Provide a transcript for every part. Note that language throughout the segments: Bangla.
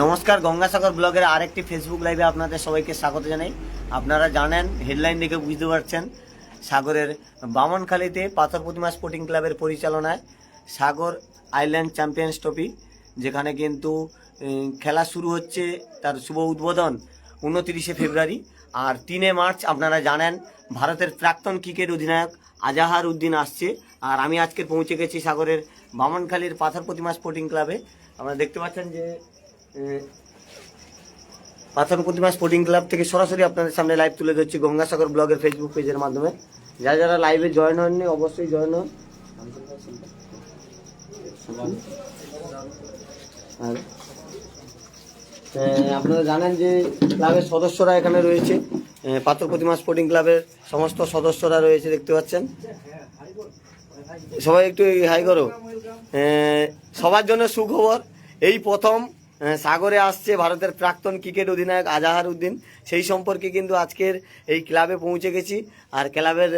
নমস্কার, গঙ্গাসাগর ব্লগের আরেকটি ফেসবুক লাইভে আপনাদের সবাইকে স্বাগত জানাই। আপনারা জানেন হেডলাইন দেখে বুঝতে পারছেন, সাগরের বামনখালীতে পাথর প্রতিমা স্পোর্টিং ক্লাবের পরিচালনায় সাগর আইল্যান্ড চ্যাম্পিয়ন্স ট্রফি যেখানে কিন্তু খেলা শুরু হচ্ছে তার শুভ উদ্বোধন উনতিরিশে ফেব্রুয়ারি। আর তিনে মার্চ, আপনারা জানেন, ভারতের প্রাক্তন ক্রিকেট অধিনায়ক আজাহার উদ্দিন আসছে। আর আমি আজকে পৌঁছে গেছি সাগরের বামনখালীর পাথর প্রতিমা স্পোর্টিং ক্লাবে আপনারা দেখতে পাচ্ছেন যে পাথর প্রতিমা স্পোর্টিং ক্লাব থেকে সরাসরি আপনাদের সামনে লাইভ তুলে ধরছি গঙ্গাসাগর ব্লগের ফেসবুক পেজের মাধ্যমে। যারা যারা লাইভে জয়েন হননি, অবশ্যই জয়েন হন। আপনারা জানেন যে ক্লাবের সদস্যরা এখানে রয়েছে। পাথর প্রতিমা স্পোর্টিং ক্লাবের সমস্ত সদস্যরা রয়েছে, দেখতে পাচ্ছেন। সবাই একটু হাই করো। সবার জন্য সুখবর, এই প্রথম সাগরে আসছে ভারতের প্রাক্তন ক্রিকেট অধিনায়ক আজাহার উদ্দিন। সেই সম্পর্কে কিন্তু আজকের এই ক্লাবে পৌঁছে গেছি। আর ক্লাবের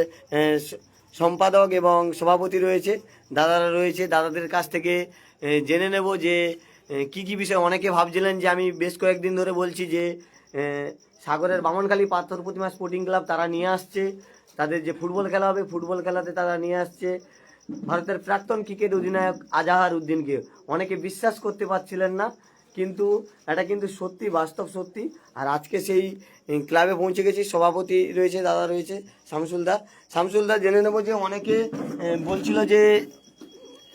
সম্পাদক এবং সভাপতি রয়েছে, দাদারা রয়েছে। দাদাদের কাছ থেকে জেনে নেব যে কি কি বিষয়। অনেকে ভাবছিলেন যে আমি বেশ কয়েকদিন ধরে বলছি যে সাগরের বামনখালী পাথর প্রতিমা স্পোর্টিং ক্লাব তারা নিয়ে আসছে। তাদের যে ফুটবল খেলা হবে, ফুটবল খেলাতে তারা নিয়ে আসছে। ভারতের প্রাক্তন ক্রিকেট অধিনায়ক আজাহার উদ্দিনকে। অনেকে বিশ্বাস করতে পারছিলেন না। কিন্তু এটা কিন্তু সত্যি বাস্তব সত্যি। আর আজকে সেই ক্লাবে পৌঁছে গেছি সভাপতি রয়েছে দাদা রয়েছে শামসুলদা। শামসুলদা জেনে নেব যে অনেকে বলছিল যে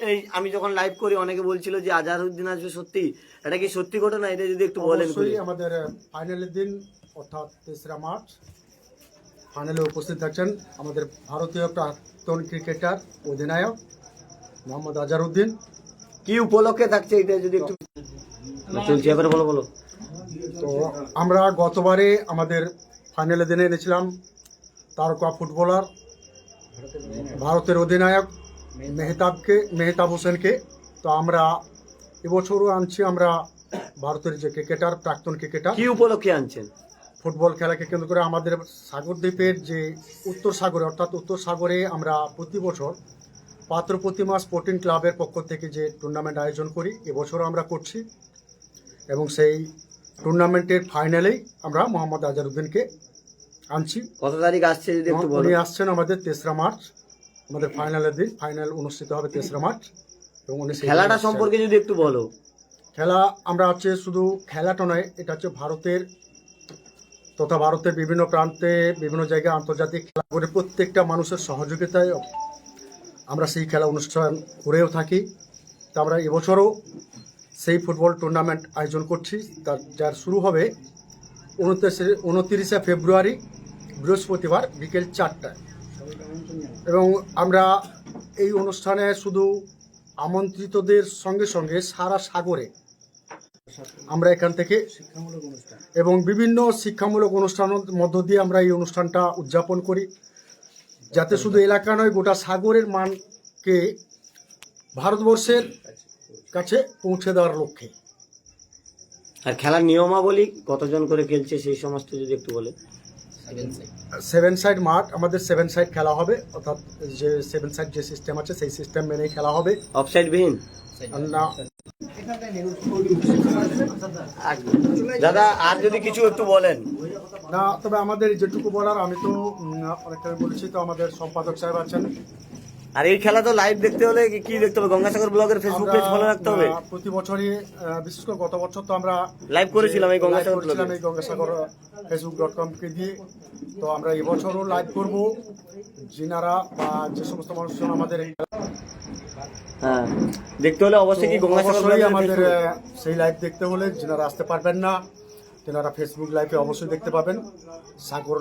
এই আমি যখন লাইভ করি অনেকে বলছিল যে আজহার উদ্দিন আসবে সত্যি। এটা কি সত্যি ঘটনা? এটা যদি একটু বলেন আমাদের ফাইনালের দিন অর্থাৎ তেসরা মার্চ ফাইনালে উপস্থিত থাকছেন আমাদের ভারতীয় প্রাক্তন ক্রিকেটার অধিনায়ক মোহাম্মদ আজারউদ্দিন। কি উপলক্ষে থাকছে এটা যদি একটু চলছে এবার বলো বলো। তো আমরা গতবারে আমাদের ফাইনালে দিনে এনেছিলাম তারকা ফুটবলার ভারতের অধিনায়ক মেহতাবকে মেহতাব হোসেনকে। তো আমরা এবছরও আনছি আমরা ভারতের যে ক্রিকেটার প্রাক্তন ক্রিকেটার। কি উপলক্ষে আনছেন? ফুটবল খেলাকে কেন্দ্র করে আমাদের সাগর দ্বীপের যে উত্তর সাগরে অর্থাৎ উত্তর সাগরে আমরা প্রতি বছর পাত্র প্রতিমা স্পোর্টিং ক্লাবের পক্ষ থেকে যে টুর্নামেন্ট আয়োজন করি এবছরও আমরা করছি। এবং সেই টুর্নামেন্টের ফাইনালেই আমরা মোহাম্মদ আজারউদ্দিনকে আনছি। কত তারিখ আসছে যদি একটু উনি আসছেন আমাদের তেসরা মার্চ। আমাদের ফাইনালের দিন ফাইনাল অনুষ্ঠিত হবে তেসরা মার্চ। এবং উনি খেলাটা সম্পর্কে যদি একটু বলো। খেলা আমরা হচ্ছে শুধু খেলাটা নয় এটা হচ্ছে ভারতের তথা ভারতের বিভিন্ন প্রান্তে বিভিন্ন জায়গায় আন্তর্জাতিক খেলা করে প্রত্যেকটা মানুষের সহযোগিতায় আমরা সেই খেলা অনুষ্ঠান করেও থাকি। তা আমরা এবছরও সেই ফুটবল টুর্নামেন্ট আয়োজন করছি। তার যার শুরু হবে উনত্রিশে উনত্রিশে ফেব্রুয়ারি, বৃহস্পতিবার বিকেল চারটায়। এবং আমরা এই অনুষ্ঠানে শুধু আমন্ত্রিতদের সঙ্গে সঙ্গে সারা সাগরে আমরা এখান থেকে এবং বিভিন্ন শিক্ষামূলক অনুষ্ঠানের মধ্য দিয়ে আমরা এই অনুষ্ঠানটা উদযাপন করি। যাতে শুধু এলাকা নয় গোটা সাগরের মানকে ভারতবর্ষের কাছে পৌঁছে দেওয়ার লক্ষ্যে। আর খেলার নিয়মাবলী কতজন করে খেলছে সেই সমস্ত যদি একটু বলে সেভেন সাইড মাঠ আমাদের সেভেন সাইড খেলা হবে অর্থাৎ যে সেভেন সাইড যে সিস্টেম আছে সেই সিস্টেম মেনেই খেলা হবে। অফসাইড বিহীন? না। দাদা, আর যদি কিছু একটু বলেন। না, তবে আমাদের যেটুকু বলার, আমি তো অনেকটা বলেছি, তো আমাদের সম্পাদক সাহেব আছেন। আর এই খেলা তো লাইভ দেখতে হলে কি- কি দেখতে হবে? গঙ্গাসাগর ব্লগের ফেসবুক পেজ ফলো রাখতে হবে? প্রতি বছরই বিশেষ করে গত বছর তো আমরা লাইভ করেছিলাম এই গঙ্গাসাগর করেছিলাম ব্লগে এই গঙ্গাসাগর ফেসবুক ডট কমকে দিয়ে। তো আমরা এবছরও লাইভ করব। যিনারা বা যে সমস্ত মানুষজন আমাদের এই হ্যাঁ দেখতে হলে অবশ্যই কি গঙ্গাসাগর আমাদের সেই লাইভ দেখতে হলে যিনারা আসতে পারবেন না তেনারা ফেসবুক লাইভে অবশ্যই দেখতে পাবেন। Sagar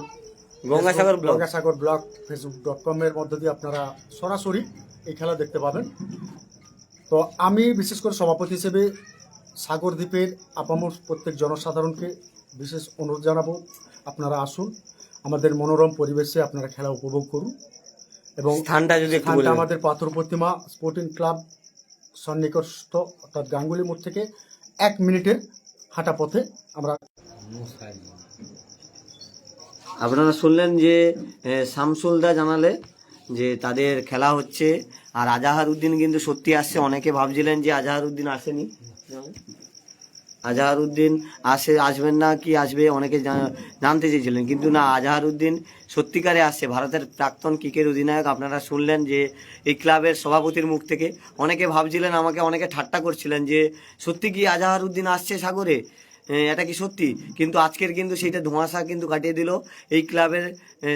Gangasagar blog. Gangasagar blog Facebook dot com এর মধ্য দিয়ে আপনারা সরাসরি এই খেলা দেখতে পাবেন। তো আমি বিশেষ করে সভাপতি হিসেবে সাগর দ্বীপের আপামর প্রত্যেক জনসাধারণকে বিশেষ অনুরোধ জানাব। আপনারা আসুন আমাদের মনোরম পরিবেশে আপনারা খেলা উপভোগ করুন এবং স্থানটা যদি স্থানটা আমাদের পাথর প্রতিমা স্পোর্টিং ক্লাব সন্নিকটস্থ অর্থাৎ গাঙ্গুলি মোড় থেকে এক মিনিটের হাঁটা পথে আমরা আপনারা শুনলেন যে শামসুলদা জানালে যে তাদের খেলা হচ্ছে, আর আজাহার উদ্দিন কিন্তু সত্যি আসছে। অনেকে ভাবছিলেন যে আজাহার উদ্দিন আসেনি। আজাহারউদ্দিন আসে, আসবেন না কি আসবে, অনেকে জানতে চেয়েছিলেন। কিন্তু না, আজাহারউদ্দিন সত্যিকারে আসছে। ভারতের প্রাক্তন ক্রিকেট অধিনায়ক, আপনারা শুনলেন যে, এই ক্লাবের সভাপতির মুখ থেকে অনেকে ভাবছিলেন, আমাকে অনেকে ঠাট্টা করছিলেন যে, সত্যি কি আজাহারউদ্দিন আসছে সাগরে? এটা কি সত্যি? কিন্তু আজকের কিন্তু সেইটা ধোঁয়াশা কিন্তু কাটিয়ে দিল। এই ক্লাবের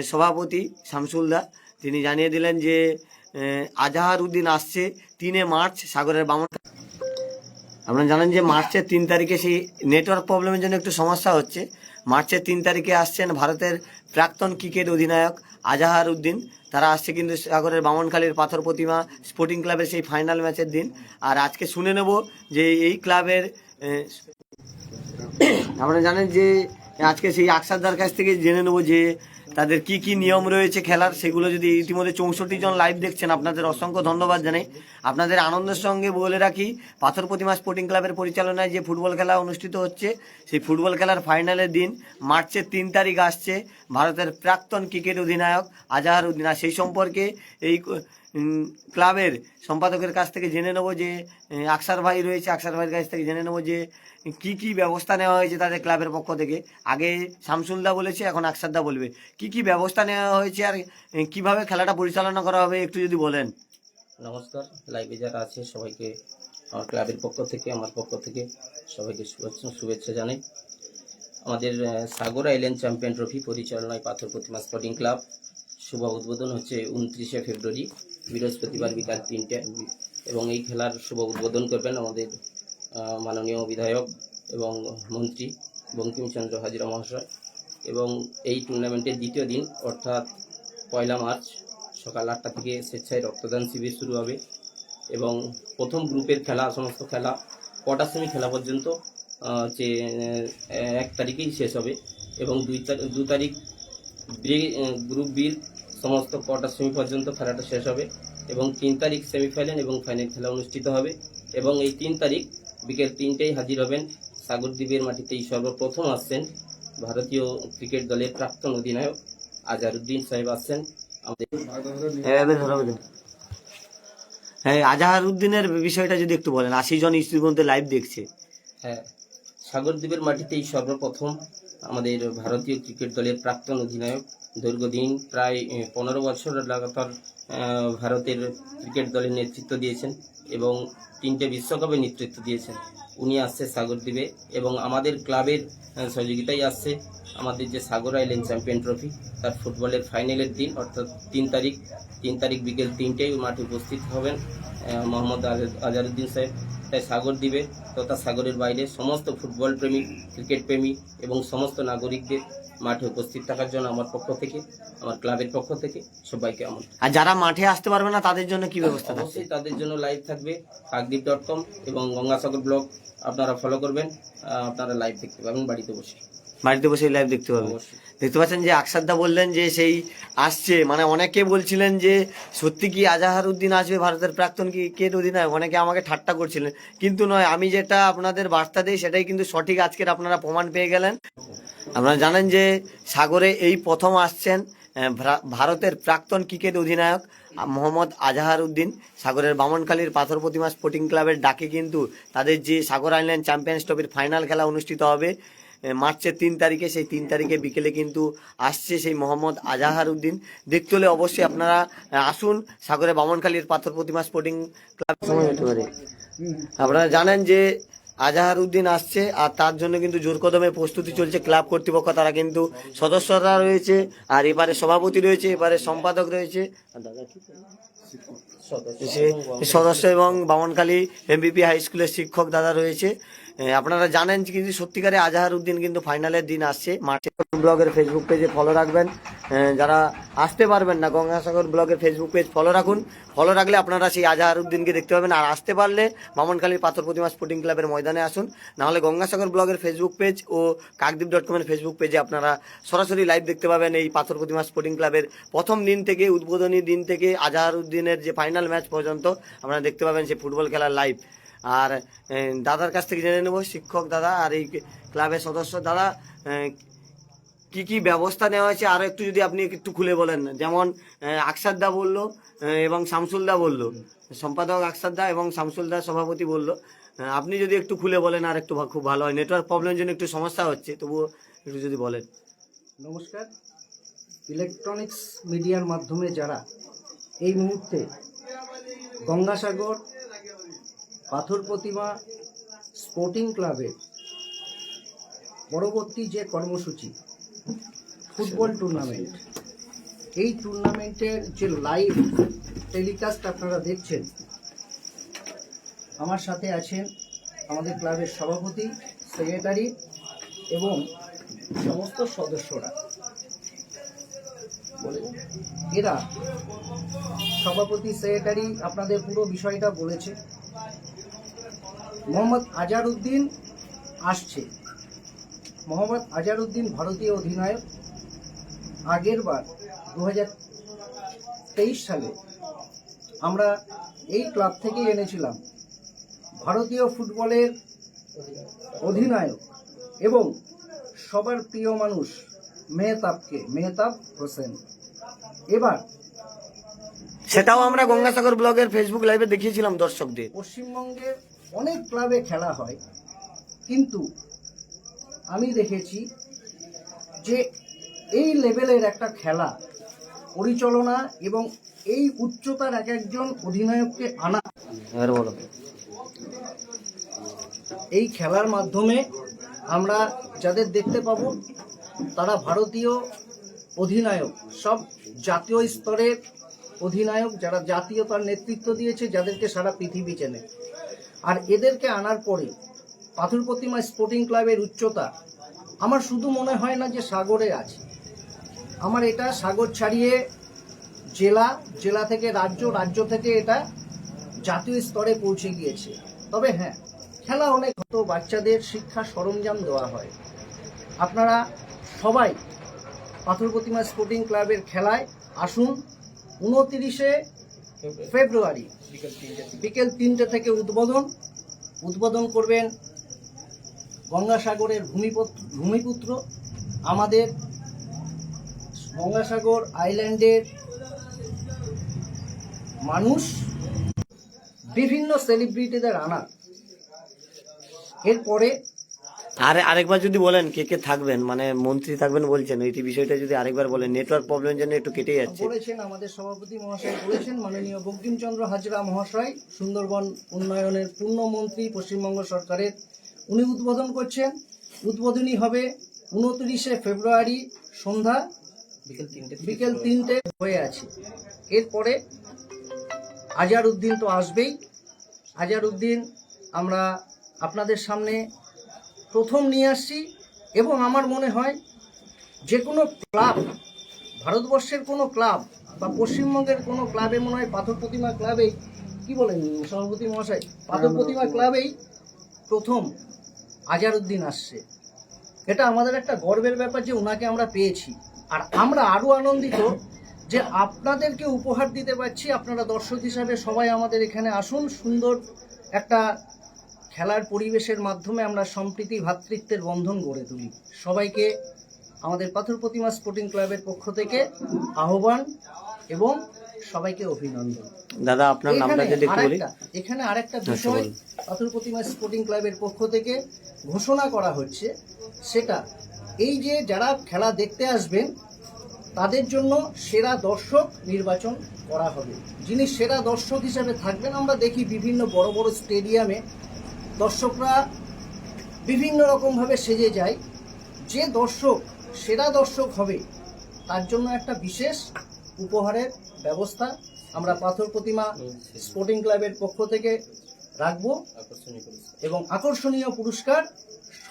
সভাপতি শামসুলদা তিনি জানিয়ে দিলেন যে আজাহার উদ্দিন আসছে তিনে মার্চ সাগরের বামন আপনারা জানেন যে মার্চের তিন তারিখে সেই নেটওয়ার্ক প্রবলেমের জন্য একটু সমস্যা হচ্ছে। মার্চের তিন তারিখে আসছেন ভারতের প্রাক্তন ক্রিকেট অধিনায়ক আজাহার উদ্দিন তারা আসছে কিন্তু সাগরের বামনখালীর পাথর প্রতিমা স্পোর্টিং ক্লাবের সেই ফাইনাল ম্যাচের দিন। আর আজকে শুনে নেব যে এই ক্লাবের আপনারা জানেন যে আজকে সেই আকসারদার কাছ থেকে জেনে নেব যে তাদের কি কি নিয়ম রয়েছে খেলার, সেগুলো যদি ইতিমধ্যে চৌষট্টি জন লাইভ দেখছেন, আপনাদের অসংখ্য ধন্যবাদ জানাই। আপনাদের আনন্দের সঙ্গে বলে রাখি, পাথর প্রতিমা স্পোর্টিং ক্লাবের পরিচালনায় যে ফুটবল খেলা অনুষ্ঠিত হচ্ছে, সেই ফুটবল খেলার ফাইনালের দিন, মার্চের তিন তারিখ আসছে, ভারতের প্রাক্তন ক্রিকেট অধিনায়ক আজাহার উদ্দিন আর সেই সম্পর্কে এই ক্লাবের সম্পাদকের কাছ থেকে জেনে নেব যে আকসার ভাই রয়েছে, আকসার ভাইয়ের কাছ থেকে জেনে নেব যে, কি কি ব্যবস্থা নেওয়া হয়েছে তাদের ক্লাবের পক্ষ থেকে। আগে শামসুলদা বলেছে, এখন আকসারদা বলবে। কি কি ব্যবস্থা নেওয়া হয়েছে আর কীভাবে খেলাটা পরিচালনা করা হবে একটু যদি বলেন। নমস্কার। লাইভে যারা আছে, সবাইকে আমার ক্লাবের পক্ষ থেকে, আমার পক্ষ থেকে সবাইকে শুভেচ্ছা শুভেচ্ছা জানাই। আমাদের সাগর আইল্যান্ড চ্যাম্পিয়ন ট্রফি পরিচালনায় পাথর প্রতিমা স্পোর্টিং ক্লাব শুভ উদ্বোধন হচ্ছে উনত্রিশে ফেব্রুয়ারি, বৃহস্পতিবার বিকাল তিনটে। এবং এই খেলার শুভ উদ্বোধন করবেন আমাদের মাননীয় বিধায়ক এবং মন্ত্রী বঙ্কিমচন্দ্র হাজিরা মহাশয়। এবং এই টুর্নামেন্টের দ্বিতীয় দিন, অর্থাৎ পয়লা মার্চ সকাল আটটা থেকে স্বেচ্ছায় রক্তদান শিবির শুরু হবে এবং প্রথম গ্রুপের খেলা, সমস্ত খেলা কটার সেমি খেলা পর্যন্ত যে এক তারিখেই শেষ হবে এবং দুই দু তারিখ গ্রুপ বির সমস্ত কটার সেমি পর্যন্ত খেলাটা শেষ হবে এবং তিন তারিখ সেমিফাইনাল এবং ফাইনাল খেলা অনুষ্ঠিত হবে এবং এই তিন তারিখ বিকেল তিনটেই হাজির হবেন সাগরদ্বীপের মাটিতেই সর্বপ্রথম আসছেন ভারতীয় ক্রিকেট দলের প্রাক্তন অধিনায়ক আজারউদ্দিন সাহেব আসছেন। হ্যাঁ আজাহার উদ্দিনের বিষয়টা যদি একটু বলেন আশি জন ইস্যুর লাইভ দেখছে। হ্যাঁ সাগরদ্বীপের মাটিতেই সর্বপ্রথম আমাদের ভারতীয় ক্রিকেট দলের প্রাক্তন অধিনায়ক দীর্ঘদিন প্রায় পনেরো বছর লাগাতার ভারতের ক্রিকেট দলের নেতৃত্ব দিয়েছেন এবং তিনটে বিশ্বকাপে নেতৃত্ব দিয়েছেন। উনি আসছে, সাগর দিবে এবং আমাদের ক্লাবের সহযোগিতাই আসছে। আমাদের যে সাগর আইল্যান্ড চ্যাম্পিয়ন ট্রফি, তার ফুটবলের ফাইনালের দিন, অর্থাৎ তিন তারিখ তিন তারিখ বিকেল তিনটেই মাঠে উপস্থিত হবেন মোহাম্মদ আজ- আজারউদ্দিন সাহেব। তাই সাগর দ্বীপে তথা সাগরের বাইরে সমস্ত ফুটবল প্রেমী ক্রিকেট প্রেমী এবং সমস্ত নাগরিকদের মাঠে উপস্থিত থাকার জন্য আমার পক্ষ থেকে আমার ক্লাবের পক্ষ থেকে সবাইকে আমার আর যারা মাঠে আসতে পারবে না তাদের জন্য কি ব্যবস্থা অবশ্যই তাদের জন্য লাইভ থাকবে কাকদ্বীপ ডট কম এবং গঙ্গাসাগর ব্লগ। আপনারা ফলো করবেন আপনারা লাইভ দেখতে পাবেন বাড়িতে বসে। বাড়িতে বসে লাইভ দেখতে পাবে অবশ্যই। দেখতে পাচ্ছেন যে আকসারদা বললেন যে সেই আসছে। মানে অনেকে বলছিলেন যে, সত্যি কি আজাহার উদ্দিন আসবে ভারতের প্রাক্তন ক্রিকেট অধিনায়ক? অনেকে আমাকে ঠাট্টা করছিলেন। কিন্তু নয়, আমি যেটা আপনাদের বার্তা দিই সেটাই কিন্তু সঠিক। আজকের আপনারা প্রমাণ পেয়ে গেলেন। আপনারা জানেন যে সাগরে এই প্রথম আসছেন ভারতের প্রাক্তন ক্রিকেট অধিনায়ক মোহাম্মদ আজাহার উদ্দিন সাগরের বামনখালীর পাথর প্রতিমা স্পোর্টিং ক্লাবের ডাকে কিন্তু তাদের যে সাগর আইল্যান্ড চ্যাম্পিয়ন্স ট্রফির ফাইনাল খেলা অনুষ্ঠিত হবে। মার্চের তিন তারিখে সেই তিন তারিখে বিকেলে কিন্তু আসছে সেই মোহাম্মদ আজাহার উদ্দিন দেখতে হলে অবশ্যই আপনারা আসুন সাগরে বামনখালীর পাথর প্রতিমা স্পোর্টিং ক্লাব। সময় হতে পারে। আপনারা জানেন যে আজাহার উদ্দিন আসছে আর তার জন্য কিন্তু জোর কদমে প্রস্তুতি চলছে ক্লাব কর্তৃপক্ষ। তারা কিন্তু সদস্যরা রয়েছে আর এবারে সভাপতি রয়েছে এবারে সম্পাদক রয়েছে। সদস্য এবং বামনখালী এমবিপি হাই স্কুলের শিক্ষক দাদা রয়েছে। আপনারা জানেন কিন্তু সত্যিকারে আজাহার উদ্দিন কিন্তু ফাইনালের দিন আসছে। মার্চে ব্লগের ফেসবুক পেজে ফলো রাখবেন। যারা আসতে পারবেন না, গঙ্গাসাগর ব্লগের ফেসবুক পেজ ফলো রাখুন। ফলো রাখলে আপনারা সেই আজাহার উদ্দিনকে দেখতে পাবেন। আর আসতে পারলে বামনখালীর পাথর প্রতিমা স্পোর্টিং ক্লাবের ময়দানে আসুন। নাহলে গঙ্গাসাগর ব্লগের ফেসবুক পেজ ও কাকদ্বীপ ডট কমের ফেসবুক পেজে আপনারা সরাসরি লাইভ দেখতে পাবেন এই পাথর প্রতিমা স্পোর্টিং ক্লাবের প্রথম দিন থেকে, উদ্বোধনী দিন থেকে আজাহার উদ্দিনের যে ফাইনাল ম্যাচ পর্যন্ত আপনারা দেখতে পাবেন সেই ফুটবল খেলার লাইভ আর দাদার কাছ থেকে জেনে নেব, শিক্ষক দাদা আর এই ক্লাবের সদস্য দাদা কি কি ব্যবস্থা নেওয়া হয়েছে? আরও একটু যদি আপনি একটু খুলে বলেন। যেমন আকসার দা বলল এবং শামসুল দা বলল। সম্পাদক আকসার দা এবং শামসুল দা সভাপতি বলল। আপনি যদি একটু খুলে বলেন আর একটু খুব ভালো হয়। নেটওয়ার্ক প্রবলেমের জন্য একটু সমস্যা হচ্ছে, তবুও একটু যদি বলেন। নমস্কার। ইলেকট্রনিক্স মিডিয়ার মাধ্যমে যারা এই মুহূর্তে গঙ্গাসাগর পাথর প্রতিমা স্পোর্টিং ক্লাবের পরবর্তী যে কর্মসূচি, ফুটবল টুর্নামেন্ট। এই টুর্নামেন্টের যে লাইভ টেলিকাস্ট আপনারা দেখছেন, আমার সাথে আছেন আমাদের ক্লাবের সভাপতি, সেক্রেটারি এবং সমস্ত সদস্যরা। এরা সভাপতি, সেক্রেটারি আপনাদের পুরো বিষয়টা বলেছে। মোহাম্মদ আজারউদ্দিন আসছে। মোহাম্মদ আজারউদ্দিন ভারতীয় অধিনায়ক। আগের বার দু সালে আমরা এই ক্লাব থেকেই এনেছিলাম। ভারতীয় ফুটবলের অধিনায়ক এবং সবার প্রিয় মানুষ মেহতাবকে মেহতাব হোসেন। এবার সেটাও আমরা গঙ্গাসাগর ব্লগের ফেসবুক লাইভে দেখিয়েছিলাম দর্শকদের। পশ্চিমবঙ্গের অনেক ক্লাবে খেলা হয় কিন্তু আমি দেখেছি যে এই লেভেলের একটা খেলা পরিচালনা এবং এই উচ্চতার এক একজন অধিনায়ককে আনা। এই খেলার মাধ্যমে আমরা যাদের দেখতে পাবো তারা ভারতীয় অধিনায়ক সব জাতীয় স্তরের অধিনায়ক যারা জাতীয়তার নেতৃত্ব দিয়েছে যাদেরকে সারা পৃথিবী চেনে। আর এদেরকে আনার পরে পাথর প্রতিমা স্পোর্টিং ক্লাবের উচ্চতা, আমার শুধু মনে হয় না যে সাগরে আছে। আমার এটা সাগর ছাড়িয়ে জেলা জেলা থেকে রাজ্য রাজ্য থেকে এটা জাতীয় স্তরে পৌঁছে গিয়েছে। তবে হ্যাঁ খেলা অনেক হতো, বাচ্চাদের শিক্ষা সরঞ্জাম দেওয়া হয়। আপনারা সবাই পাথর প্রতিমা স্পোর্টিং ক্লাবের খেলায় আসুন, উনতিরিশে ফেব্রুয়ারি বিকেল তিনটে থেকে। উদ্বোধন। উদ্বোধন করবেন গঙ্গাসাগরের ভূমিপত্র ভূমিপুত্র। আমাদের গঙ্গাসাগর আইল্যান্ডের মানুষ। বিভিন্ন সেলিব্রিটিদের আনা। এরপরে আর আরেকবার যদি বলেন কে কে থাকবেন মানে মন্ত্রী থাকবেন বলছেন এই বিষয়টা যদি আরেকবার বলেন নেটওয়ার্ক প্রবলেম জন্য একটু কেটে যাচ্ছে। বলেছেন আমাদের সভাপতি মহাশয় বলেছেন মাননীয় বঙ্কিমচন্দ্র হাজরা মহাশয় সুন্দরবন উন্নয়নের পূর্ণমন্ত্রী পশ্চিমবঙ্গ সরকারের উনি উদ্বোধন করছেন। উদ্বোধনী হবে উনত্রিশে ফেব্রুয়ারি সন্ধ্যা বিকেল তিনটে বিকেল তিনটে হয়ে আছে। এরপরে আজার উদ্দিন তো আসবেই। আজার উদ্দিন আমরা আপনাদের সামনে প্রথম নিয়ে আসছি এবং আমার মনে হয় যে কোনো ক্লাব, ভারতবর্ষের কোনো ক্লাব বা পশ্চিমবঙ্গের কোনো ক্লাবে মনে হয় পাথর প্রতিমা ক্লাবেই, কি বলেন সভাপতি মহাশয়? পাথর প্রতিমা ক্লাবেই প্রথম আজারউদ্দিন আসছে। এটা আমাদের একটা গর্বের ব্যাপার যে ওনাকে আমরা পেয়েছি। আর আমরা আরও আনন্দিত যে আপনাদেরকে উপহার দিতে পারছি। আপনারা দর্শক হিসাবে সবাই আমাদের এখানে আসুন, সুন্দর একটা খেলার পরিবেশের মাধ্যমে আমরা সম্প্রীতি ভ্রাতৃত্বের বন্ধন গড়ে তুলি। সবাইকে আমাদের পাথর প্রতিমা স্পোর্টিং ক্লাবের পক্ষ থেকে আহ্বান এবং সবাইকে অভিনন্দন। দাদা আপনার নামটা যদি একটু বলি। এখানে আরেকটা আচ্ছা, বিষয় পাথর প্রতিমা স্পোর্টিং ক্লাবের পক্ষ থেকে ঘোষণা করা হচ্ছে সেটা এই যে যারা খেলা দেখতে আসবেন তাদের জন্য সেরা দর্শক নির্বাচন করা হবে। যিনি সেরা দর্শক হিসেবে থাকবেন আমরা দেখি বিভিন্ন বড় বড় স্টেডিয়ামে দর্শকরা বিভিন্ন রকমভাবে সেজে যায়। যে দর্শক, সেরা দর্শক হবে, তার জন্য একটা বিশেষ উপহারের ব্যবস্থা আমরা পাথর প্রতিমা স্পোর্টিং ক্লাবের পক্ষ থেকে রাখব এবং আকর্ষণীয় পুরস্কার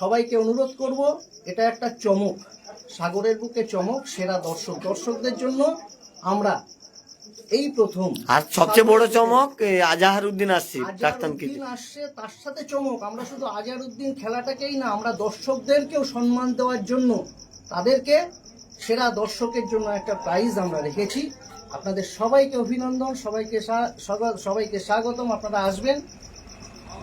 সবাইকে অনুরোধ করব, এটা একটা চমক, সাগরের বুকে চমক, সেরা দর্শক, দর্শকদের জন্য আমরা এই প্রথম। আর সবচেয়ে বড় চমক আজাহারউদ্দিন আজাহার উদ্দিন আসছে আজারউদ্দিন আসছে তার সাথে চমক। আমরা শুধু আজারউদ্দিন খেলাটাকেই না আমরা দর্শকদেরকেও সম্মান দেওয়ার জন্য তাদেরকে সেরা দর্শকের জন্য একটা প্রাইজ আমরা রেখেছি। আপনাদের সবাইকে অভিনন্দন সবাইকে সবাইকে স্বাগতম। আপনারা আসবেন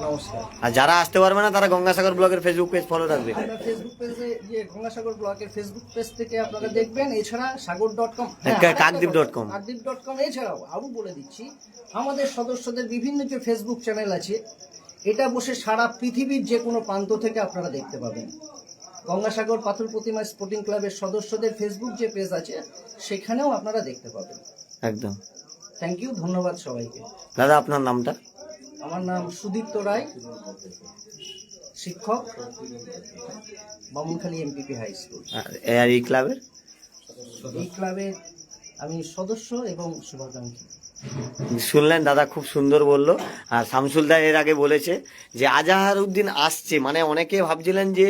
নমস্কার। আর যারা আসতে পারবে না তারা গঙ্গাসাগর ব্লগের ফেসবুক পেজ ফলো রাখবে। ফেসবুক পেজে যে গঙ্গাসাগর ব্লকের ফেসবুক পেজ থেকে আপনারা দেখবেন এছাড়া সাগর ডট কম কাকদ্বীপ.com কাকদ্বীপ ডট কম এছাড়াও আরও বলে দিচ্ছি আমাদের সদস্যদের বিভিন্ন যে ফেসবুক চ্যানেল আছে এটা বসে সারা পৃথিবীর যে কোনো প্রান্ত থেকে আপনারা দেখতে পাবেন। গঙ্গাসাগর পাথর প্রতিমা স্পোর্টিং ক্লাবের সদস্যদের ফেসবুক যে পেজ আছে সেখানেও আপনারা দেখতে পাবেন। একদম। থ্যাংক ইউ ধন্যবাদ সবাইকে। দাদা আপনার নামটা? আমার নাম সুদীপ্ত রায় শিক্ষক বামুনখালী এমপিপি হাই স্কুল। আর এই ক্লাবের? এই ক্লাবের আমি সদস্য এবং শুভাকাঙ্ক্ষী। শুনলেন দাদা খুব সুন্দর বলল। আর শামসুল দা এর আগে বলেছে যে আজাহার উদ্দিন আসছে। মানে অনেকে ভাবছিলেন যে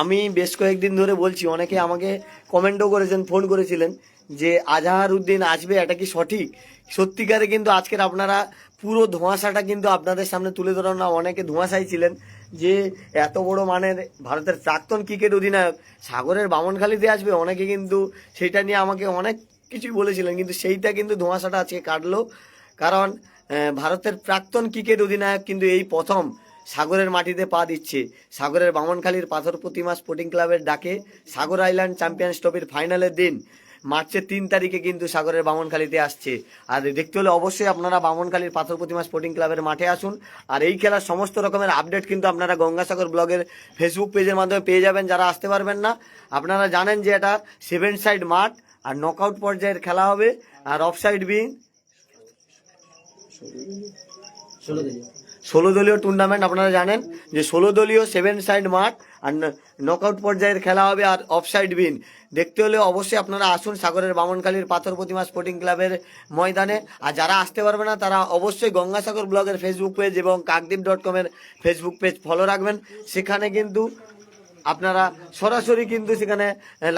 আমি বেশ কয়েকদিন ধরে বলছি অনেকে আমাকে কমেন্টও করেছেন ফোন করেছিলেন যে আজাহার উদ্দিন আসবে এটা কি সঠিক? সত্যিকারে কিন্তু আজকের আপনারা পুরো ধোঁয়াশাটা কিন্তু আপনাদের সামনে তুলে ধরানো না, অনেকে ধোঁয়াশাই ছিলেন যে এত বড় মানের ভারতের প্রাক্তন ক্রিকেট অধিনায়ক সাগরের বামনখালিতে আসবে, অনেকে কিন্তু সেটা নিয়ে আমাকে অনেক কিছুই বলেছিলেন, কিন্তু সেইটা কিন্তু ধোঁয়াশাটা আজকে কাটলো। কারণ ভারতের প্রাক্তন ক্রিকেট অধিনায়ক কিন্তু এই প্রথম সাগরের মাটিতে পা দিচ্ছে। সাগরের বামনখালীর পাথর প্রতিমা স্পোর্টিং ক্লাবের ডাকে সাগর আইল্যান্ড চ্যাম্পিয়ন্স ট্রফির ফাইনালের দিন। মার্চের তিন তারিখে কিন্তু সাগরের বামনখালীতে আসছে। আর দেখতে হলে অবশ্যই আপনারা বামনখালীর পাথর প্রতিমা স্পোর্টিং ক্লাবের মাঠে আসুন। আর এই খেলার সমস্ত রকমের আপডেট কিন্তু আপনারা গঙ্গাসাগর ব্লগের ফেসবুক পেজের মাধ্যমে পেয়ে যাবেন যারা আসতে পারবেন না। আপনারা জানেন যে এটা সেভেন সাইড মাঠ আর নকআউট পর্যায়ের খেলা হবে। আর অফ সাইড বিং ষোলো দলীয় টুর্নামেন্ট আপনারা জানেন যে ষোলো দলীয় সেভেন সাইড মাঠ আর নকআউট পর্যায়ের খেলা হবে আর অফ সাইড বিন দেখতে হলে অবশ্যই আপনারা আসুন সাগরের বামনকালীর পাথর প্রতিমা স্পোর্টিং ক্লাবের ময়দানে। আর যারা আসতে পারবে না, তারা অবশ্যই গঙ্গাসাগর ব্লগের ফেসবুক পেজ এবং কাকদ্বীপ ডট কমের ফেসবুক পেজ ফলো রাখবেন। সেখানে কিন্তু আপনারা সরাসরি কিন্তু সেখানে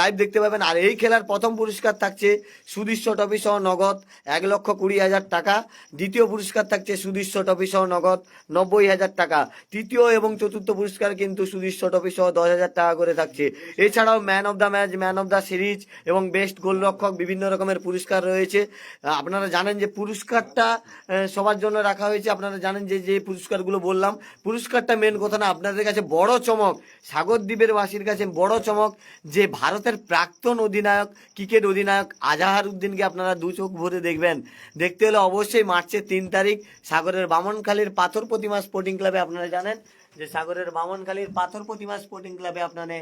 লাইভ দেখতে পাবেন। আর এই খেলার প্রথম পুরস্কার থাকছে সুদৃশ্য ট্রফি সহ নগদ এক লক্ষ কুড়ি হাজার টাকা। দ্বিতীয় পুরস্কার থাকছে সুদৃশ্য ট্রফি সহ নগদ নব্বই হাজার টাকা। তৃতীয় এবং চতুর্থ পুরস্কার কিন্তু সুদৃশ্য ট্রফি সহ দশ হাজার টাকা করে থাকছে। এছাড়াও man of the match man of the series এবং বেস্ট গোলরক্ষক বিভিন্ন রকমের পুরস্কার রয়েছে। আপনারা জানেন যে পুরস্কারটা সবার জন্য রাখা হয়েছে। আপনারা জানেন যে যে পুরস্কারগুলো বললাম, পুরস্কারটা মেন কথা না, আপনাদের কাছে বড় চমক সাগরদ্বীপের বাসীর কাছে বড় চমক যে ভারতের প্রাক্তন অধিনায়ক, ক্রিকেট অধিনায়ক আজাহার উদ্দিনকে আপনারা দু চোখ ভরে দেখবেন। দেখতে হলে অবশ্যই মার্চের তিন তারিখ সাগরের বামনখালীর পাথর প্রতিমা স্পোর্টিং ক্লাবে আপনারা জানেন যে সাগরের বামনখালীর পাথর প্রতিমা স্পোর্টিং ক্লাবে আপনারা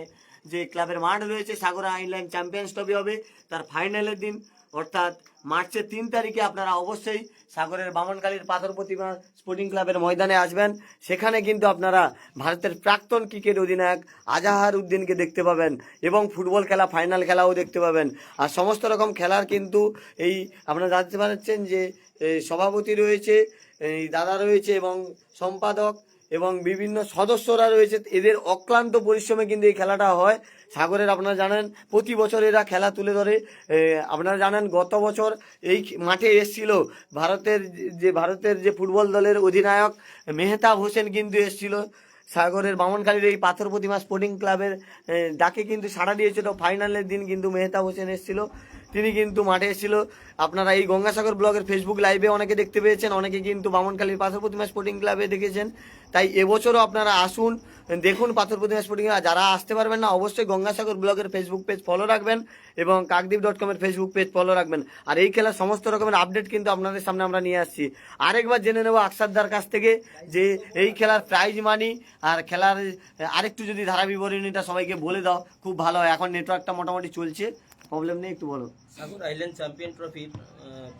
যে ক্লাবের মাঠ রয়েছে, সাগর আইল্যান্ড চ্যাম্পিয়ন্স ট্রফি হবে। তার ফাইনালের দিন অর্থাৎ মার্চের তিন তারিখে আপনারা অবশ্যই সাগরের বামনকালীর পাথর প্রতিমা স্পোর্টিং ক্লাবের ময়দানে আসবেন। সেখানে কিন্তু আপনারা ভারতের প্রাক্তন ক্রিকেট অধিনায়ক আজাহার উদ্দিনকে দেখতে পাবেন এবং ফুটবল খেলা, ফাইনাল খেলাও দেখতে পাবেন। আর সমস্ত রকম খেলার কিন্তু এই আপনারা জানতে পারছেন যে সভাপতি রয়েছে দাদা রয়েছে এবং সম্পাদক এবং বিভিন্ন সদস্যরা রয়েছে। এদের অক্লান্ত পরিশ্রমে কিন্তু এই খেলাটা হয়। সাগরের আপনারা জানেন, প্রতি বছর এরা খেলা তুলে ধরে। আপনারা জানেন, গত বছর এই মাঠে এসেছিল ভারতের যে ভারতের যে ফুটবল দলের অধিনায়ক মেহতাব হোসেন কিন্তু এসেছিল। সাগরের বামনখালীর এই পাথর প্রতিমা স্পোর্টিং ক্লাবের ডাকে কিন্তু সাড়া দিয়েছিল। ফাইনালের দিন কিন্তু মেহতাব হোসেন এসেছিল। তিনি কিন্তু মাঠে এসেছিল। আপনারা এই গঙ্গাসাগর ব্লগের ফেসবুক লাইভে অনেকে দেখতে পেয়েছেন, অনেকে কিন্তু বামনখালীর পাথর প্রতিমা স্পোর্টিং ক্লাবে দেখেছেন। তাই এবছরও আপনারা আসুন, দেখুন পাথর প্রতিমা স্পোর্টিং যারা আসতে পারবেন না, অবশ্যই গঙ্গাসাগর ব্লগের ফেসবুক পেজ ফলো রাখবেন এবং কাকদ্বীপ ডট কমের ফেসবুক পেজ ফলো রাখবেন। আর এই খেলার সমস্ত রকমের আপডেট কিন্তু আপনাদের সামনে আমরা নিয়ে আসছি। আরেকবার জেনে নেব আকসারদার কাছ থেকে যে এই খেলার প্রাইজ মানি আর খেলার আরেকটু যদি ধারা বিবরণীটা সবাইকে বলে দাও, খুব ভালো হয়। এখন নেটওয়ার্কটা মোটামুটি চলছে। প্রবলেম নেই একটু বলো। সাগর আইল্যান্ড চ্যাম্পিয়ন ট্রফির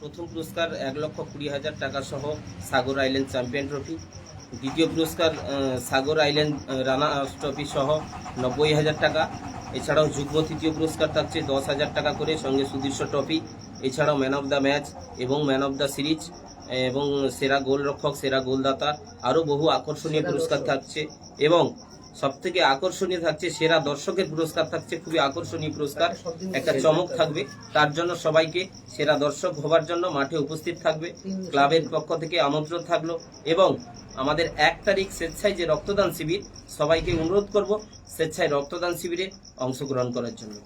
প্রথম পুরস্কার এক লক্ষ কুড়ি হাজার টাকা সহ সাগর আইল্যান্ড চ্যাম্পিয়ন ট্রফি। দ্বিতীয় পুরস্কার সাগর আইল্যান্ড আহ, রানা ট্রফি সহ নব্বই হাজার টাকা। এছাড়াও যুগ্ম তৃতীয় পুরস্কার থাকছে দশ হাজার টাকা করে সঙ্গে সুদৃশ্য ট্রফি। এছাড়াও ম্যান অফ দ্য ম্যাচ এবং ম্যান অফ দ্য সিরিজ এবং সেরা গোলরক্ষক সেরা গোলদাতা আরও বহু আকর্ষণীয় পুরস্কার থাকছে এবং সবথেকে আকর্ষণীয় থাকছে সেরা দর্শকের পুরস্কার থাকছে খুবই আকর্ষণীয় পুরস্কার। একটা চমক থাকবে তার জন্য সবাইকে সেরা দর্শক হবার জন্য মাঠে উপস্থিত থাকবে ক্লাবের পক্ষ থেকে আমন্ত্রণ থাকল এবং আমাদের এক তারিখ স্বেচ্ছায় যে রক্তদান শিবির সবাইকে অনুরোধ করব স্বেচ্ছায় রক্তদান শিবিরে অংশগ্রহণ করার জন্য।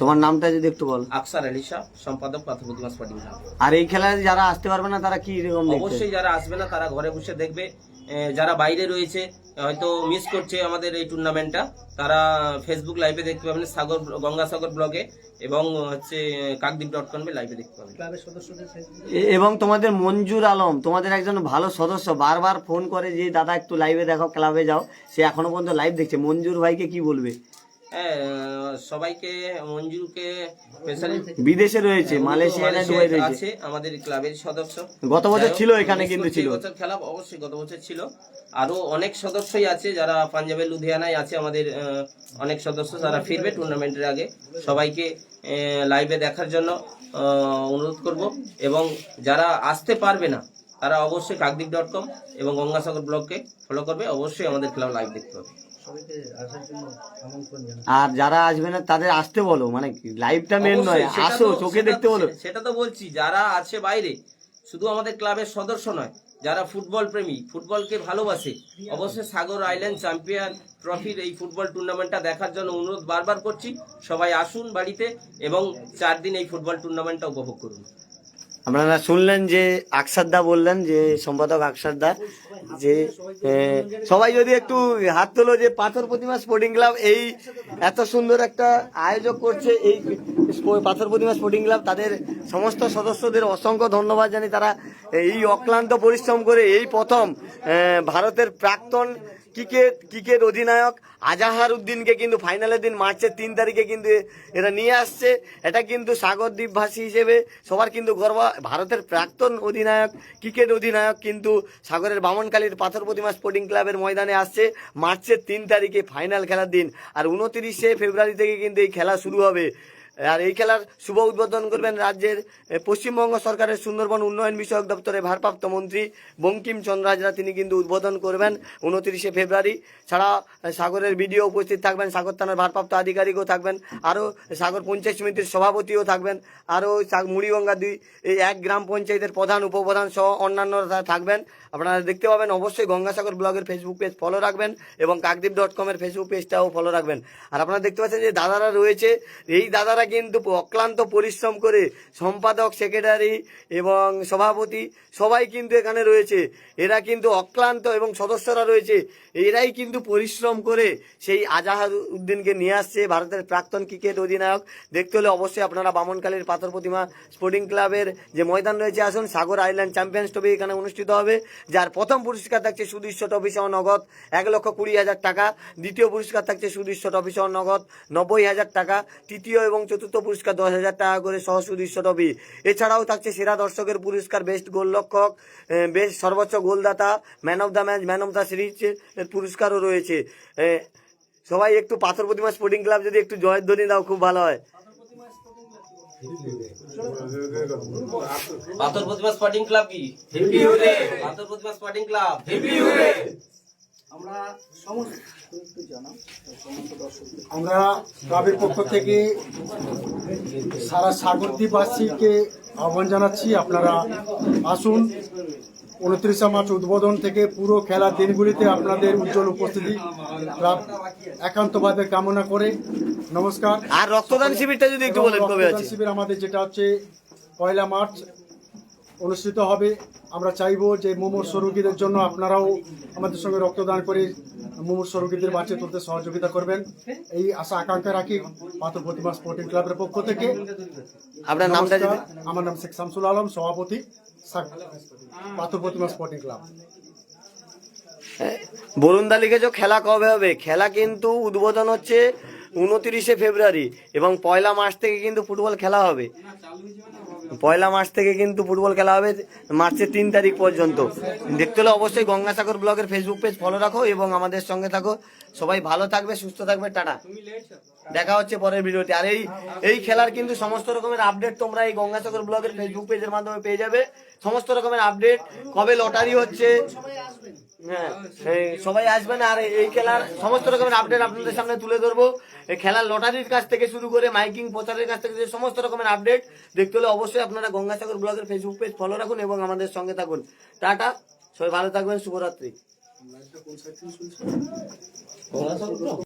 তোমার নামটা যদি একটু বল। আকসার আলী শাহ সম্পাদক পাথরপ্রতিমা স্পোর্টিং আর এই খেলায় যারা আসতে পারবে না তারা কি রকম অবশ্যই যারা আসবে না তারা ঘরে বসে দেখবে। যারা বাইরে রয়েছে হয়তো মিস করছে আমাদের এই টুর্নামেন্টটা তারা ফেসবুক লাইভে দেখতে পাবেন সাগর গঙ্গাসাগর ব্লগে এবং হচ্ছে কাকদ্বীপ ডট কমে লাইভে দেখতে পাবেন। সদস্যদের এবং তোমাদের মঞ্জুর আলম তোমাদের একজন ভালো সদস্য বারবার ফোন করে যে দাদা একটু লাইভে দেখো ক্লাবে যাও। সে এখনও পর্যন্ত লাইভ দেখছে। মঞ্জুর ভাইকে কি বলবে? সবাইকে মঞ্জুরকে বিদেশে রয়েছে মালয়েশিয়া দুবাই রয়েছে। আছে আমাদের ক্লাবের সদস্য। গত বছর ছিল এখানে কিন্তু ছিল। এবছর খেলা অবশ্যই গত বছর ছিল। আরও অনেক সদস্যই আছে যারা পাঞ্জাবের লুধিয়ানায় আছে আমাদের অনেক সদস্য যারা ফিরবে টুর্নামেন্টের আগে। সবাইকে লাইভে দেখার জন্য অনুরোধ করব। এবং যারা আসতে পারবে না তারা অবশ্যই কাকদ্বীপ ডট কম এবং গঙ্গাসাগর ব্লগকে ফলো করবে। অবশ্যই আমাদের খেলা লাইভ দেখতে হবে। আর যারা আসবে না তাদের আসতে বলো মানে লাইভটা মেন নয় আসো চোখে দেখতে বলো। সেটা তো বলছি যারা আছে বাইরে শুধু আমাদের ক্লাবের সদস্য নয় যারা ফুটবল প্রেমী ফুটবলকে ভালোবাসে অবশ্যই সাগর আইল্যান্ড চ্যাম্পিয়ন ট্রফির এই ফুটবল টুর্নামেন্টটা দেখার জন্য অনুরোধ বারবার করছি সবাই আসুন বাড়িতে এবং চার দিন এই ফুটবল টুর্নামেন্টটা উপভোগ করুন। আপনারা শুনলেন যে আকসারদা বললেন, যে সম্পাদক আকসারদা যে সবাই যদি একটু হাত তোলো যে পাথর প্রতিমা স্পোর্টিং ক্লাব এই এত সুন্দর একটা আয়োজক করছে, এই পাথর প্রতিমা স্পোর্টিং ক্লাব তাদের সমস্ত সদস্যদের অসংখ্য ধন্যবাদ জানি তারা এই অক্লান্ত পরিশ্রম করে এই প্রথম ভারতের প্রাক্তন ক্রিকেট ক্রিকেট অধিনায়ক আজাহার উদ্দিনকে কিন্তু ফাইনালের দিন মার্চের তিন তারিখে কিন্তু এরা নিয়ে আসছে। এটা কিন্তু সাগর দ্বীপবাসী হিসেবে সবার কিন্তু গর্ব। ভারতের প্রাক্তন অধিনায়ক, ক্রিকেট অধিনায়ক কিন্তু সাগরের বামনকালীর পাথর প্রতিমা স্পোর্টিং ক্লাবের ময়দানে আসছে মার্চের তিন তারিখে ফাইনাল খেলার দিন। আর উনতিরিশে ফেব্রুয়ারি থেকে কিন্তু এই খেলা শুরু হবে। আর এই খেলার শুভ উদ্বোধন করবেন রাজ্যের পশ্চিমবঙ্গ সরকারের সুন্দরবন উন্নয়ন বিষয়ক দপ্তরের ভারপ্রাপ্ত মন্ত্রী বঙ্কিম চন্দ্র হাজরা তিনি কিন্তু উদ্বোধন করবেন উনত্রিশে ফেব্রুয়ারি। ছাড়া সাগরের বিডিও উপস্থিত থাকবেন, সাগর থানার ভারপ্রাপ্ত আধিকারিকও থাকবেন, আরও সাগর পঞ্চায়েত সমিতির সভাপতিও থাকবেন, আরও মুড়িগঙ্গা দুই এক গ্রাম পঞ্চায়েতের প্রধান, উপপ্রধান সহ অন্যান্যরা থাকবেন। আপনারা দেখতে পাবেন অবশ্যই গঙ্গাসাগর ব্লগের ফেসবুক পেজ ফলো রাখবেন এবং কাকদ্বীপ ডট কমের ফেসবুক পেজটাও ফলো রাখবেন। আর আপনারা দেখতে পাচ্ছেন যে দাদারা রয়েছে। এই দাদারা কিন্তু অক্লান্ত পরিশ্রম করে সম্পাদক সেক্রেটারি এবং সভাপতি সবাই কিন্তু এখানে রয়েছে। এরা কিন্তু অক্লান্ত এবং সদস্যরা রয়েছে। এরাই কিন্তু পরিশ্রম করে সেই আজাহার উদ্দিনকে নিয়ে আসছে, ভারতের প্রাক্তন ক্রিকেট অধিনায়ক। দেখতে হলে অবশ্যই আপনারা বামনকালীর পাথর প্রতিমা স্পোর্টিং ক্লাবের যে ময়দান রয়েছে, আসুন। সাগর আইল্যান্ড চ্যাম্পিয়ন্স ট্রফি এখানে অনুষ্ঠিত হবে। যার প্রথম পুরস্কার থাকছে সুদৃশ্য ট্রফি সহ নগদ এক লক্ষ কুড়ি হাজার টাকা, দ্বিতীয় পুরস্কার থাকছে সুদৃশ্য ট্রফি সহ নগদ নব্বই হাজার টাকা, তৃতীয় এবং চতুর্থ পুরস্কার দশ হাজার টাকা করে সহ সুদৃশ্য ট্রফি। এছাড়াও থাকছে সেরা দর্শকের পুরস্কার, বেস্ট গোলরক্ষক বেস্ট সর্বোচ্চ গোলদাতা, man of the match, man of the series পুরস্কারও রয়েছে। সবাই একটু পাথর প্রতিমা স্পোর্টিং ক্লাব যদি একটু জয়ধ্বনি দাও, খুব ভালো হয়। পাথর প্রতিমা স্পোর্টিং ক্লাব কি? Hip হুরে Patharpratima sporting club আমরা সমস্ত একটু জানাও সমস্ত আমরা ক্লাবের পক্ষ থেকে সারা সাগরদ্বীপবাসীকে আহ্বান জানাচ্ছি আপনারা আসুন। উনত্রিশে মার্চ উদ্বোধন থেকে পুরো খেলার দিনগুলিতে আপনাদের উজ্জ্বল উপস্থিতি ক্লাব একান্তভাবে কামনা করে। নমস্কার। আর রক্তদান শিবিরটা যদি একটু বলেন কবে আছে? শিবির আমাদের যেটা হচ্ছে পয়লা মার্চ অনুষ্ঠিত হবে। আমরা চাইব যে মুমূর্ষ রোগীদের জন্য আপনারাও আমাদের সঙ্গে রক্তদান করে মুমূর্ষ রোগীদের বাঁচিয়ে তুলতে সহযোগিতা করবেন। এই আশা আকাঙ্ক্ষা রাখি পাথর প্রতিমা স্পোর্টিং ক্লাবের পক্ষ থেকে। আপনার নামটা আমার নাম শেখ শামসুল আলম সভাপতি পাথর প্রতিমা স্পোর্টিং ক্লাব বরুণদা লিখেছো খেলা কবে হবে? খেলা কিন্তু উদ্বোধন হচ্ছে উনতিরিশে ফেব্রুয়ারি এবং পয়লা মাস থেকে কিন্তু ফুটবল খেলা হবে। পয়লা মাস থেকে কিন্তু ফুটবল খেলা হবে মার্চের তিন তারিখ পর্যন্ত। দেখতে হলে অবশ্যই গঙ্গাসাগর ব্লগের ফেসবুক পেজ ফলো রাখো এবং আমাদের সঙ্গে থাকো। সবাই ভালো থাকবে, সুস্থ থাকবে, টাটা। দেখা হচ্ছে পরের ভিডিওতে। আর এই এই খেলার কিন্তু সমস্ত রকমের আপডেট তোমরা এই গঙ্গাসাগর ব্লগের ফেসবুক পেজের মাধ্যমে পেয়ে যাবে। সমস্ত রকমের আপডেট কবে লটারি হচ্ছে। হ্যাঁ সবাই আসবেন আর এই খেলার সমস্ত রকমের আপডেট আপনাদের সামনে তুলে ধরবো। এই খেলার লটারির কাছ থেকে শুরু করে মাইকিং প্রচারের কাছ থেকে সমস্ত রকমের আপডেট দেখতে হলে অবশ্যই আপনারা গঙ্গাসাগর ব্লগের ফেসবুক পেজ ফলো রাখুন এবং আমাদের সঙ্গে থাকুন। টাটা, সবাই ভালো থাকবেন, শুভরাত্রি। 我来操作